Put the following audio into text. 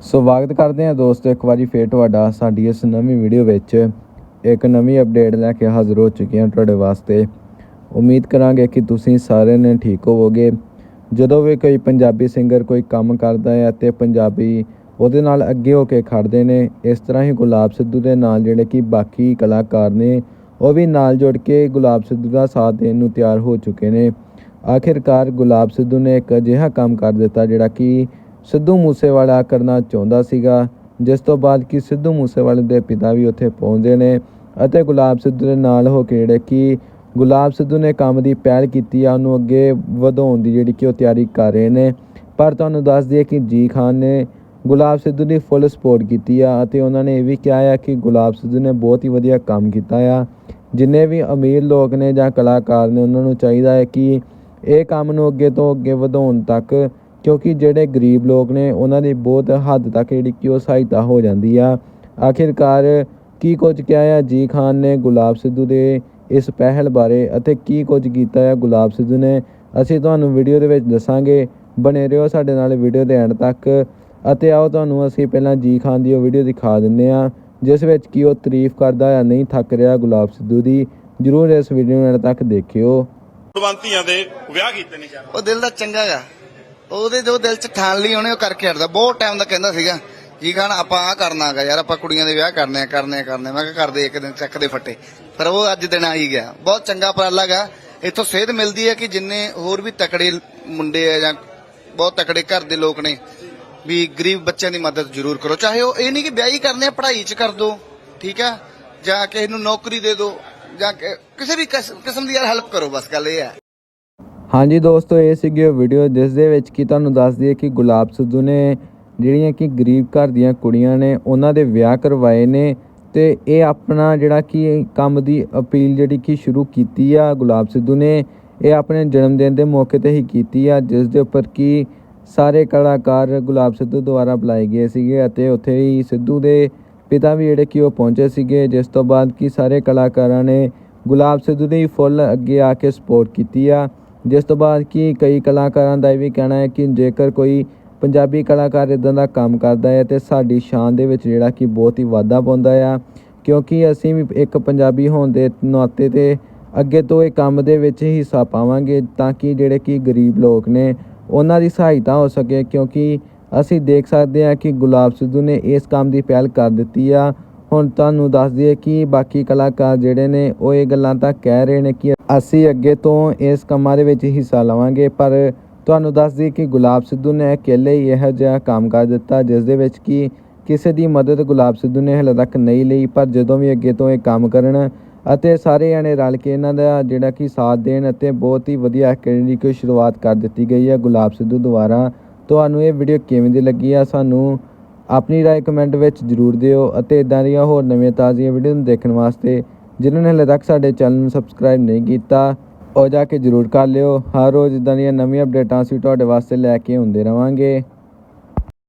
ਸਵਾਗਤ ਕਰਦੇ ਹਾਂ ਦੋਸਤੋ, ਇੱਕ ਵਾਰੀ ਫੇਰ ਤੁਹਾਡਾ ਸਾਡੀ ਇਸ ਨਵੀਂ ਵੀਡੀਓ ਵਿੱਚ। ਇੱਕ ਨਵੀਂ ਅਪਡੇਟ ਲੈ ਕੇ ਹਾਜ਼ਰ ਹੋ ਚੁੱਕੇ ਹਾਂ ਤੁਹਾਡੇ ਵਾਸਤੇ। ਉਮੀਦ ਕਰਾਂਗੇ ਕਿ ਤੁਸੀਂ ਸਾਰਿਆਂ ਨੇ ਠੀਕ ਹੋਵੋਗੇ। ਜਦੋਂ ਵੀ ਕੋਈ ਪੰਜਾਬੀ ਸਿੰਗਰ ਕੋਈ ਕੰਮ ਕਰਦਾ ਹੈ ਅਤੇ ਪੰਜਾਬੀ ਉਹਦੇ ਨਾਲ ਅੱਗੇ ਹੋ ਕੇ ਖੜਦੇ ਨੇ, ਇਸ ਤਰ੍ਹਾਂ ਹੀ ਗੁਲਾਬ ਸਿੱਧੂ ਦੇ ਨਾਲ ਜਿਹੜੇ ਕਿ ਬਾਕੀ ਕਲਾਕਾਰ ਨੇ, ਉਹ ਵੀ ਨਾਲ ਜੁੜ ਕੇ ਗੁਲਾਬ ਸਿੱਧੂ ਦਾ ਸਾਥ ਦੇਣ ਨੂੰ ਤਿਆਰ ਹੋ ਚੁੱਕੇ ਨੇ। ਆਖਿਰਕਾਰ ਗੁਲਾਬ ਸਿੱਧੂ ਨੇ ਇੱਕ ਅਜਿਹਾ ਕੰਮ ਕਰ ਦਿੱਤਾ ਜਿਹੜਾ ਕਿ ਸਿੱਧੂ ਮੂਸੇਵਾਲਾ ਕਰਨਾ ਚਾਹੁੰਦਾ ਸੀਗਾ, ਜਿਸ ਤੋਂ ਬਾਅਦ ਕਿ ਸਿੱਧੂ ਮੂਸੇਵਾਲੇ ਦੇ ਪਿਤਾ ਵੀ ਉੱਥੇ ਪਹੁੰਚਦੇ ਨੇ ਅਤੇ ਗੁਲਾਬ ਸਿੱਧੂ ਦੇ ਨਾਲ ਹੋ ਕੇ ਜਿਹੜੇ ਕਿ ਗੁਲਾਬ ਸਿੱਧੂ ਨੇ ਕੰਮ ਦੀ ਪਹਿਲ ਕੀਤੀ ਆ, ਉਹਨੂੰ ਅੱਗੇ ਵਧਾਉਣ ਦੀ ਜਿਹੜੀ ਕਿ ਉਹ ਤਿਆਰੀ ਕਰ ਰਹੇ ਨੇ। ਪਰ ਤੁਹਾਨੂੰ ਦੱਸ ਦਈਏ ਕਿ ਜੀ ਖਾਨ ਨੇ ਗੁਲਾਬ ਸਿੱਧੂ ਦੀ ਫੁੱਲ ਸਪੋਰਟ ਕੀਤੀ ਆ ਅਤੇ ਉਹਨਾਂ ਨੇ ਇਹ ਵੀ ਕਿਹਾ ਆ ਕਿ ਗੁਲਾਬ ਸਿੱਧੂ ਨੇ ਬਹੁਤ ਹੀ ਵਧੀਆ ਕੰਮ ਕੀਤਾ ਆ। ਜਿੰਨੇ ਵੀ ਅਮੀਰ ਲੋਕ ਨੇ ਜਾਂ ਕਲਾਕਾਰ ਨੇ ਉਹਨਾਂ ਨੂੰ ਚਾਹੀਦਾ ਹੈ ਕਿ ਇਹ ਕੰਮ ਨੂੰ ਅੱਗੇ ਤੋਂ ਅੱਗੇ ਵਧਾਉਣ ਤੱਕ ਕਿਉਂਕਿ ਜਿਹੜੇ ਗਰੀਬ ਲੋਕ ਨੇ ਉਹਨਾਂ ਦੀ ਬਹੁਤ ਹੱਦ ਤੱਕ ਜਿਹੜੀ ਕਿ ਉਹ ਸਹਾਇਤਾ ਹੋ ਜਾਂਦੀ ਆ। ਆਖਿਰਕਾਰ ਕੀ ਕੁਝ ਕਿਹਾ ਆ ਜੀ ਖਾਨ ਨੇ ਗੁਲਾਬ ਸਿੱਧੂ ਦੇ ਇਸ ਪਹਿਲ ਬਾਰੇ ਅਤੇ ਕੀ ਕੁਝ ਕੀਤਾ ਆ ਗੁਲਾਬ ਸਿੱਧੂ ਨੇ? ਅਸੀਂ ਤੁਹਾਨੂੰ ਵੀਡੀਓ ਦੇ ਵਿੱਚ ਦੱਸਾਂਗੇ। ਬਣੇ ਰਹੋ ਸਾਡੇ ਨਾਲ ਵੀਡੀਓ ਦੇ ਐਂਡ ਤੱਕ ਅਤੇ ਆਓ ਤੁਹਾਨੂੰ ਅਸੀਂ ਪਹਿਲਾਂ ਜੀ ਖਾਨ ਦੀ ਉਹ ਵੀਡੀਓ ਦਿਖਾ ਦਿੰਨੇ ਆ ਜਿਸ ਵਿੱਚ ਕੀ ਉਹ ਤਾਰੀਫ ਕਰਦਾ ਆ ਨਹੀਂ ਥੱਕ ਰਿਹਾ ਗੁਲਾਬ ਸਿੱਧੂ ਦੀ। ਜਰੂਰ ਇਸ ਵੀਡੀਓ ਨੂੰ ਐਂਡ ਤੱਕ ਦੇਖਿਓ। ਕੁਰਬਾਨੀਆਂ ਦੇ ਵਿਆਹ ਕੀਤੇ ਨੇ ਯਾਰ। ਉਹ ਦਿਲ ਦਾ ਚੰਗਾ ਗਾ। ਉਹਦੇ ਜੋ ਦਿਲ 'ਚ ਠਾਣ ਲਈ ਉਹਨੇ ਉਹ ਕਰਕੇ ਹਟਦਾ। ਬਹੁਤ ਟਾਈਮ ਦਾ ਕਹਿੰਦਾ ਸੀਗਾ ਜੀ ਖਾਨ ਆਪਾਂ ਆ ਕਰਨਾਗਾ ਯਾਰ, ਆਪਾਂ ਕੁੜੀਆਂ ਦੇ ਵਿਆਹ ਕਰਨੇ ਆ ਕਰਨੇ ਆ ਕਰਨੇ ਆ। ਮੈਂ ਕਿਹਾ, ਕਰਦੇ, ਇੱਕ ਦਿਨ ਚੱਕ ਦੇ ਫੱਟੇ। ਪਰ ਉਹ ਅੱਜ ਦਿਨ ਆ ਹੀ ਗਿਆ। ਬਹੁਤ ਚੰਗਾ ਉਪਰਾਲਾ ਗਾ ਇੱਥੋਂ ਸੇਧ ਮਿਲਦੀ ਹੈ ਕਿ ਜਿੰਨੇ ਹੋਰ ਵੀ ਤਕੜੇ ਮੁੰਡੇ ਆ ਜਾਂ ਬਹੁਤ ਤਕੜੇ ਘਰ ਦੇ ਲੋਕ ਨੇ, ਵੀ ਗਰੀਬ ਬੱਚਿਆਂ ਦੀ ਮਦਦ ਜ਼ਰੂਰ ਕਰੋ। ਚਾਹੇ ਉਹ ਇਹ ਨਹੀਂ ਕਿ ਵਿਆਹ ਹੀ ਕਰਨੇ ਆ, ਪੜ੍ਹਾਈ 'ਚ ਕਰ ਦੋ, ਠੀਕ ਆ? ਜਾਂ ਕਿਸੇ ਨੂੰ ਨੌਕਰੀ ਦੇ ਦਿਓ ਜਾਂ ਕਿ- ਕਿਸੇ ਵੀ ਕਿਸ- ਕਿਸਮ ਦੀ ਯਾਰ ਹੈਲਪ ਕਰੋ, ਬਸ ਗੱਲ ਇਹ ਹੈ ਹਾਂਜੀ ਦੋਸਤੋ, ਇਹ ਸੀਗੀ ਉਹ ਵੀਡੀਓ ਜਿਸ ਦੇ ਵਿੱਚ ਕੀ ਤੁਹਾਨੂੰ ਦੱਸ ਦਈਏ ਕਿ ਗੁਲਾਬ ਸਿੱਧੂ ਨੇ ਜਿਹੜੀਆਂ ਕਿ ਗਰੀਬ ਘਰ ਦੀਆਂ ਕੁੜੀਆਂ ਨੇ, ਉਹਨਾਂ ਦੇ ਵਿਆਹ ਕਰਵਾਏ ਨੇ ਤੇ ਇਹ ਆਪਣਾ ਜਿਹੜਾ ਕਿ ਕੰਮ ਦੀ ਅਪੀਲ ਜਿਹੜੀ ਕਿ ਸ਼ੁਰੂ ਕੀਤੀ ਆ ਗੁਲਾਬ ਸਿੱਧੂ ਨੇ, ਇਹ ਆਪਣੇ ਜਨਮ ਦਿਨ ਦੇ ਮੌਕੇ ਤੇ ਹੀ ਕੀਤੀ ਆ, ਜਿਸ ਦੇ ਉੱਪਰ ਕਿ ਸਾਰੇ ਕਲਾਕਾਰ ਗੁਲਾਬ ਸਿੱਧੂ ਦੁਆਰਾ ਬੁਲਾਏ ਗਏ ਸੀਗੇ ਅਤੇ ਉੱਥੇ ਹੀ ਸਿੱਧੂ ਦੇ ਪਿਤਾ ਵੀ ਜਿਹੜੇ ਕਿ ਉਹ ਪਹੁੰਚੇ ਸੀਗੇ, ਜਿਸ ਤੋਂ ਬਾਅਦ ਕਿ ਸਾਰੇ ਕਲਾਕਾਰਾਂ ਨੇ ਗੁਲਾਬ ਸਿੱਧੂ ਦੀ ਫੁੱਲ ਅੱਗੇ ਆ ਕੇ ਸਪੋਰਟ ਕੀਤੀ ਆ। ਜਿਸ ਤੋਂ ਬਾਅਦ ਕਿ ਕਈ ਕਲਾਕਾਰਾਂ ਦਾ ਇਹ ਵੀ ਕਹਿਣਾ ਹੈ ਕਿ ਜੇਕਰ ਕੋਈ ਪੰਜਾਬੀ ਕਲਾਕਾਰ ਇਦਾਂ ਦਾ ਕੰਮ ਕਰਦਾ ਹੈ ਤੇ ਸਾਡੀ ਸ਼ਾਨ ਦੇ ਵਿੱਚ ਜਿਹੜਾ ਕਿ ਬਹੁਤ ਹੀ ਵਾਧਾ ਪਾਉਂਦਾ ਆ, ਕਿਉਂਕਿ ਅਸੀਂ ਵੀ ਇੱਕ ਪੰਜਾਬੀ ਹੋਣ ਦੇ ਨਾਤੇ ਤੇ ਅੱਗੇ ਤੋਂ ਇਹ ਕੰਮ ਦੇ ਵਿੱਚ ਹਿੱਸਾ ਪਾਵਾਂਗੇ ਤਾਂ ਕਿ ਜਿਹੜੇ ਕਿ ਗਰੀਬ ਲੋਕ ਨੇ ਉਹਨਾਂ ਦੀ ਸਹਾਇਤਾ ਹੋ ਸਕੇ, ਕਿਉਂਕਿ ਅਸੀਂ ਦੇਖ ਸਕਦੇ ਹਾਂ ਕਿ ਗੁਲਾਬ ਸਿੱਧੂ ਨੇ ਇਸ ਕੰਮ ਦੀ ਪਹਿਲ ਕਰ ਦਿੱਤੀ ਆ। ਹੁਣ ਤੁਹਾਨੂੰ ਦੱਸ ਦਈਏ ਕਿ ਬਾਕੀ ਕਲਾਕਾਰ ਜਿਹੜੇ ਨੇ, ਉਹ ਇਹ ਗੱਲਾਂ ਤਾਂ ਕਹਿ ਰਹੇ ਨੇ ਕਿ ਅਸੀਂ ਅੱਗੇ ਤੋਂ ਇਸ ਕੰਮਾਂ ਦੇ ਵਿੱਚ ਹਿੱਸਾ ਲਵਾਂਗੇ, ਪਰ ਤੁਹਾਨੂੰ ਦੱਸ ਦਈਏ ਕਿ ਗੁਲਾਬ ਸਿੱਧੂ ਨੇ ਇਕੱਲੇ ਹੀ ਇਹੋ ਜਿਹਾ ਕੰਮ ਕਰ ਦਿੱਤਾ, ਜਿਸ ਦੇ ਵਿੱਚ ਕਿ ਕਿਸੇ ਦੀ ਮਦਦ ਗੁਲਾਬ ਸਿੱਧੂ ਨੇ ਹਲੇ ਤੱਕ ਨਹੀਂ ਲਈ, ਪਰ ਜਦੋਂ ਵੀ ਅੱਗੇ ਤੋਂ ਇਹ ਕੰਮ ਕਰਨ ਅਤੇ ਸਾਰੇ ਜਣੇ ਰਲ ਕੇ ਇਹਨਾਂ ਦਾ ਜਿਹੜਾ ਕਿ ਸਾਥ ਦੇਣ ਅਤੇ ਬਹੁਤ ਹੀ ਵਧੀਆ ਜਿਹੜੀ ਕਿ ਸ਼ੁਰੂਆਤ ਕਰ ਦਿੱਤੀ ਗਈ ਹੈ ਗੁਲਾਬ ਸਿੱਧੂ ਦੁਆਰਾ, ਤੁਹਾਨੂੰ ਇਹ ਵੀਡੀਓ ਕਿਵੇਂ ਦੀ ਲੱਗੀ ਆ? ਸਾਨੂੰ ਆਪਣੀ ਰਾਏ ਕਮੈਂਟ ਵਿੱਚ ਜਰੂਰ ਦਿਓ ਅਤੇ ਇਦਾਂ ਦੀਆਂ ਹੋਰ ਨਵੀਆਂ ਤਾਜ਼ੀਆਂ ਵੀਡੀਓ ਨੂੰ ਦੇਖਣ ਵਾਸਤੇ ਜਿਨ੍ਹਾਂ ਨੇ ਹਲੇ ਤੱਕ ਸਾਡੇ ਚੈਨਲ ਨੂੰ ਸਬਸਕ੍ਰਾਈਬ ਨਹੀਂ ਕੀਤਾ, ਉਹ ਜਾ ਕੇ ਜਰੂਰ ਕਰ ਲਿਓ। ਹਰ ਰੋਜ਼ ਇਦਾਂ ਦੀਆਂ ਨਵੀਆਂ ਅਪਡੇਟਾਂ ਅਸੀਂ ਤੁਹਾਡੇ ਵਾਸਤੇ ਲੈ ਕੇ ਆਉਂਦੇ ਰਵਾਂਗੇ।